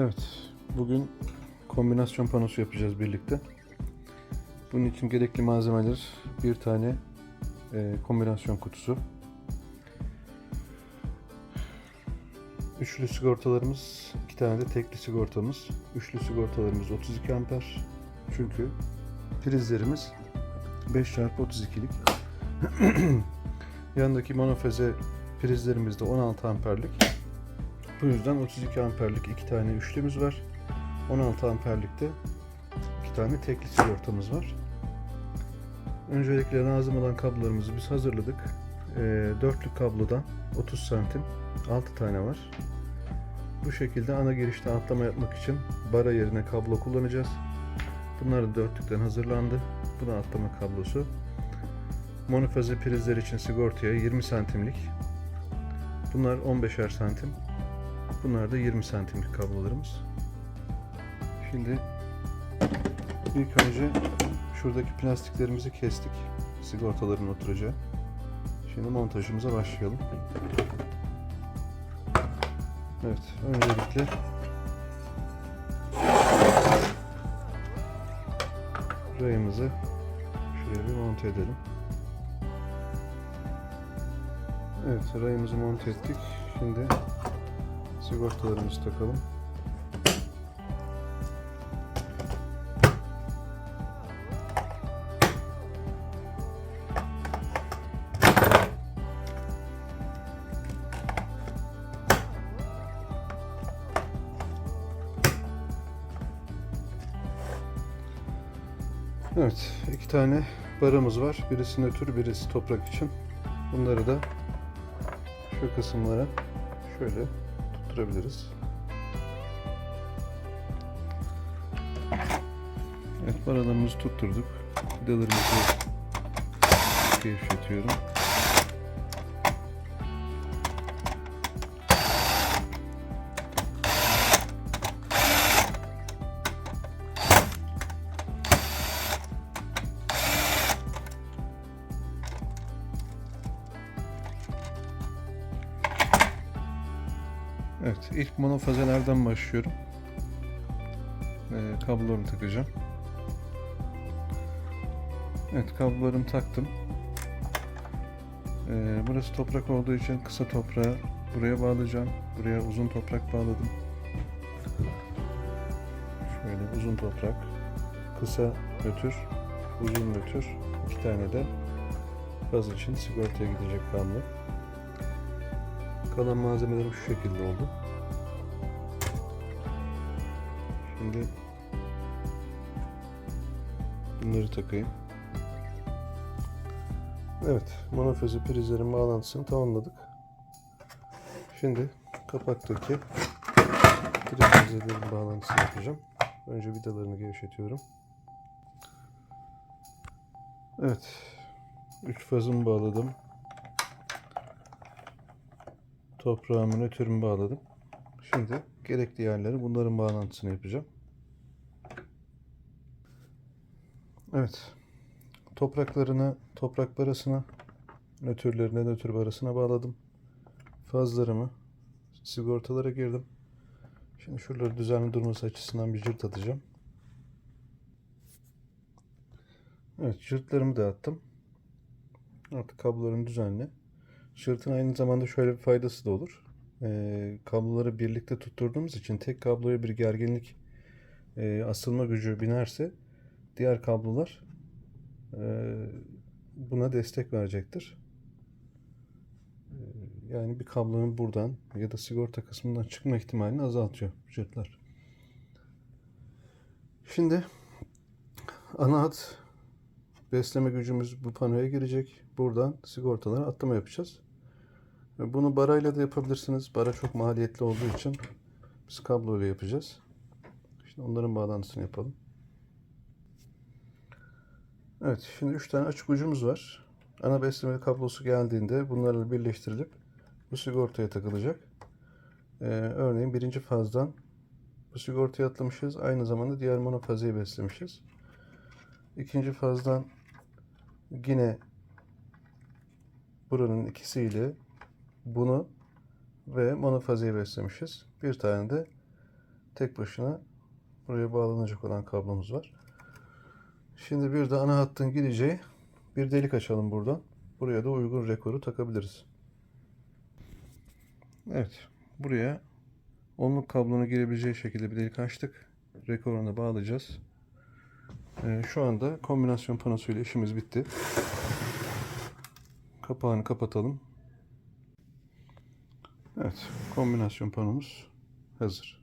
Evet, bugün kombinasyon panosu yapacağız birlikte. Bunun için gerekli malzemeler bir tane e, kombinasyon kutusu. Üçlü sigortalarımız, iki tane de tekli sigortamız. Üçlü sigortalarımız 32 amper. Çünkü prizlerimiz 5x32'lik. Yanındaki monofeze prizlerimiz de 16 amperlik. Bu yüzden 32 amperlik iki tane üçlümüz var. 16 amperlikte iki tane tekli sigortamız var. Öncelikle lazım olan kablolarımızı biz hazırladık. Ee, dörtlük kablodan 30 santim 6 tane var. Bu şekilde ana girişte atlama yapmak için bara yerine kablo kullanacağız. Bunlar da dörtlükten hazırlandı. Bu da atlama kablosu. Monofaze prizler için sigortaya 20 santimlik. Bunlar 15'er santim. Bunlar da 20 santimlik kablolarımız. Şimdi ilk önce şuradaki plastiklerimizi kestik. Sigortaların oturacağı. Şimdi montajımıza başlayalım. Evet, öncelikle rayımızı şuraya bir monte edelim. Evet, rayımızı monte ettik. Şimdi sigortalarımızı takalım. Evet, iki tane barımız var. Birisi nötr, birisi toprak için. Bunları da şu kısımlara şöyle tutturabiliriz. Evet, baralarımızı tutturduk. Vidalarımızı gevşetiyorum. Evet, ilk monofazelerden başlıyorum. Ee, kablolarını takacağım. Evet, kablolarımı taktım. Ee, burası toprak olduğu için kısa toprağı buraya bağlayacağım. Buraya uzun toprak bağladım. Şöyle uzun toprak, kısa nötr, uzun nötr, iki tane de gaz için sigortaya gidecek kablo. Kalan malzemelerim şu şekilde oldu. Şimdi bunları takayım. Evet, monofezi prizlerin bağlantısını tamamladık. Şimdi kapaktaki prizlerin bağlantısını yapacağım. Önce vidalarını gevşetiyorum. Evet, üç fazımı bağladım. Toprağımı nötrümü bağladım. Şimdi gerekli yerlere bunların bağlantısını yapacağım. Evet. Topraklarını toprak barasına, nötrlerine nötr barasına bağladım. Fazlarımı sigortalara girdim. Şimdi şuraları düzenli durması açısından bir cırt atacağım. Evet, cırtlarımı da attım. Artık kablolarım düzenli. Şırtın aynı zamanda şöyle bir faydası da olur. Ee, kabloları birlikte tutturduğumuz için tek kabloya bir gerginlik e, asılma gücü binerse diğer kablolar e, buna destek verecektir. E, yani bir kablonun buradan ya da sigorta kısmından çıkma ihtimalini azaltıyor jantlar. Şimdi ana hat besleme gücümüz bu panoya girecek. Buradan sigortalara atlama yapacağız. Bunu barayla da yapabilirsiniz. Bara çok maliyetli olduğu için biz kablo ile yapacağız. Şimdi onların bağlantısını yapalım. Evet, şimdi 3 tane açık ucumuz var. Ana besleme kablosu geldiğinde bunlarla birleştirilip bu sigortaya takılacak. Ee, örneğin birinci fazdan bu sigortaya atlamışız. Aynı zamanda diğer monofazeyi beslemişiz. İkinci fazdan yine buranın ikisiyle bunu ve monofazeyi beslemişiz. Bir tane de tek başına buraya bağlanacak olan kablomuz var. Şimdi bir de ana hattın gireceği bir delik açalım buradan. Buraya da uygun rekoru takabiliriz. Evet. Buraya onluk kablonun girebileceği şekilde bir delik açtık. Rekorunu bağlayacağız. Ee, şu anda kombinasyon panosuyla işimiz bitti. Kapağını kapatalım. Evet. Kombinasyon panomuz hazır.